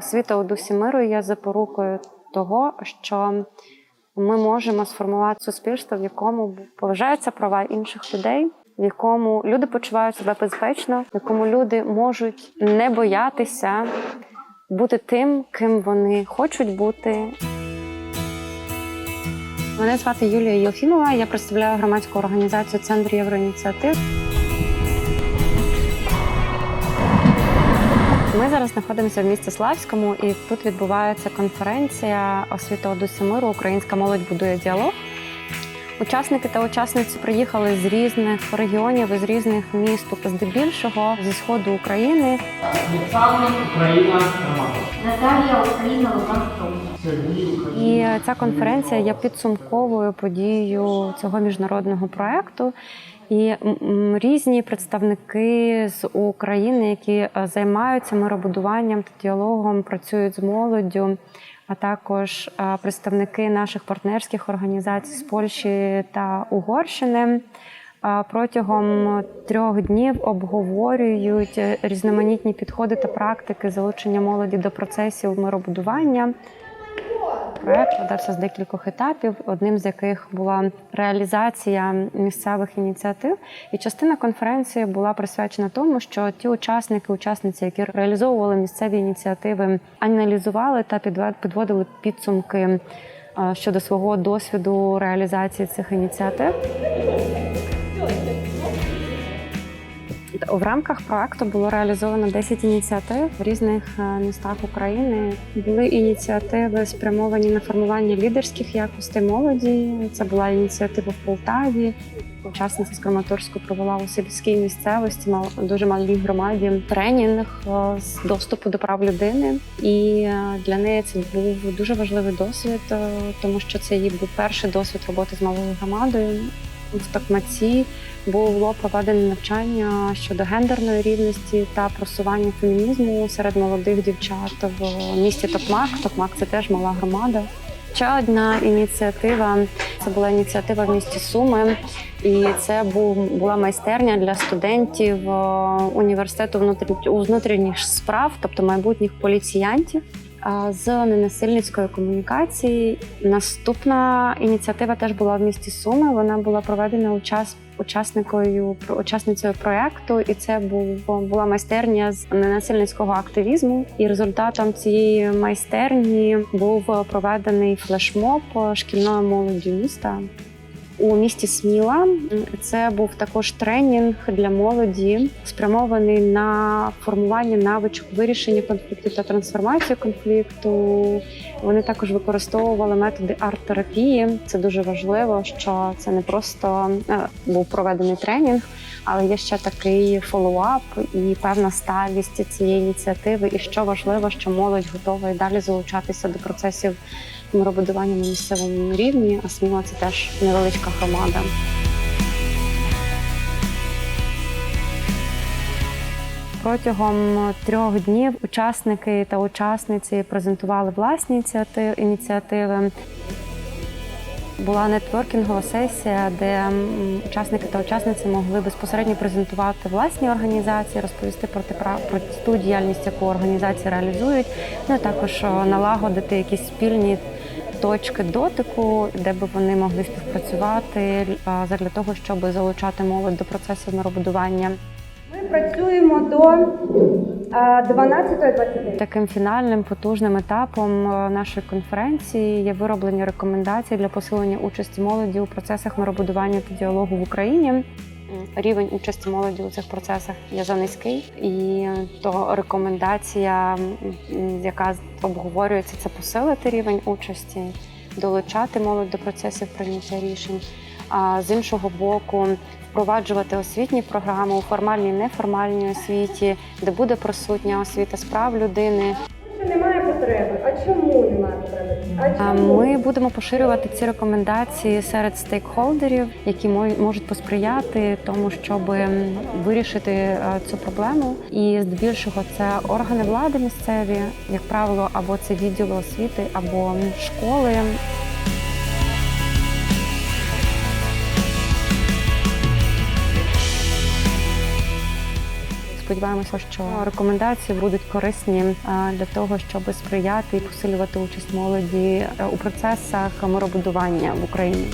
Освіта у дусі миру є запорукою того, що ми можемо сформувати суспільство, в якому поважаються права інших людей, в якому люди почувають себе безпечно, в якому люди можуть не боятися бути тим, ким вони хочуть бути. Мене звати Юлія Єлфімова. Я представляю громадську організацію Центр Євроініціатив. Ми зараз знаходимося в місті Славському, і тут відбувається конференція освіта до дусі миру Українська молодь будує діалог. Учасники та учасниці приїхали з різних регіонів, з різних міст, здебільшого зі сходу України. Олександр, Україна, Наталія Україна. І ця конференція є підсумковою подією цього міжнародного проекту. І різні представники з України, які е, займаються миробудуванням та діалогом, працюють з молоддю, а також е, представники наших партнерських організацій з Польщі та Угорщини. е, Протягом трьох днів обговорюють е, різноманітні підходи та практики залучення молоді до процесів миробудування. Проект складався з декількох етапів, одним з яких була реалізація місцевих ініціатив. І частина конференції була присвячена тому, що ті учасники, учасниці, які реалізовували місцеві ініціативи, аналізували та підводили підсумки е, щодо свого досвіду реалізації цих ініціатив. В рамках проекту було реалізовано 10 ініціатив в різних е, містах України. Були ініціативи спрямовані на формування лідерських якостей молоді. Це була ініціатива в Полтаві. Учасниця з Краматорську провела у сільській місцевості, дуже малій громаді тренінг е, з доступу до прав людини. І е, для неї це був дуже важливий досвід, тому що це її був перший досвід роботи з малою громадою. В Токмаці було проведено навчання щодо гендерної рівності та просування фемінізму серед молодих дівчат в місті Токмак. Токмак це теж мала громада. Ще одна ініціатива це була ініціатива в місті Суми, і це був була майстерня для студентів е, університету внутрі- внутрішніх справ, тобто майбутніх поліціянтів. З ненасильницької комунікації наступна ініціатива теж була в місті Суми. Вона була проведена учас учасникою учасницею проекту, і це був була майстерня з ненасильницького активізму. І результатом цієї майстерні був проведений флешмоб шкільною молоддю міста. У місті Сміла це був також тренінг для молоді, спрямований на формування навичок вирішення конфлікту та трансформацію конфлікту. Вони також використовували методи арт-терапії. Це дуже важливо, що це не просто е, був проведений тренінг, але є ще такий фоллоуап і певна сталість цієї ініціативи. І що важливо, що молодь готова і далі залучатися до процесів миробудування на місцевому рівні. А Сміла це теж невеличка громада. Протягом трьох днів учасники та учасниці презентували власні ініціативи. Була нетворкінгова сесія, де учасники та учасниці могли безпосередньо презентувати власні організації, розповісти про те про ту діяльність, яку організації реалізують. Ну і також налагодити якісь спільні точки дотику, де би вони могли співпрацювати а, задля того, щоб залучати молодь до процесу миробудування. Працюємо до а, 12.29. Таким фінальним потужним етапом е, нашої конференції є вироблення рекомендацій для посилення участі молоді у процесах миробудування та діалогу в Україні. Рівень участі молоді у цих процесах є занизький, і то рекомендація, яка обговорюється, це посилити рівень участі, долучати молодь до процесів прийняття рішень. А з іншого боку, впроваджувати освітні програми у формальній неформальній освіті, де буде присутня освіта з прав людини. Немає потреби. А чому немає потреби? А А чому? Ми будемо поширювати ці рекомендації серед стейкхолдерів, які можуть посприяти тому, щоб вирішити е, цю проблему. І здебільшого це органи влади місцеві, як правило, або це відділи освіти, або школи. Сподіваємося, що рекомендації будуть корисні е, для того, щоб сприяти і посилювати участь молоді е, у процесах миробудування в Україні.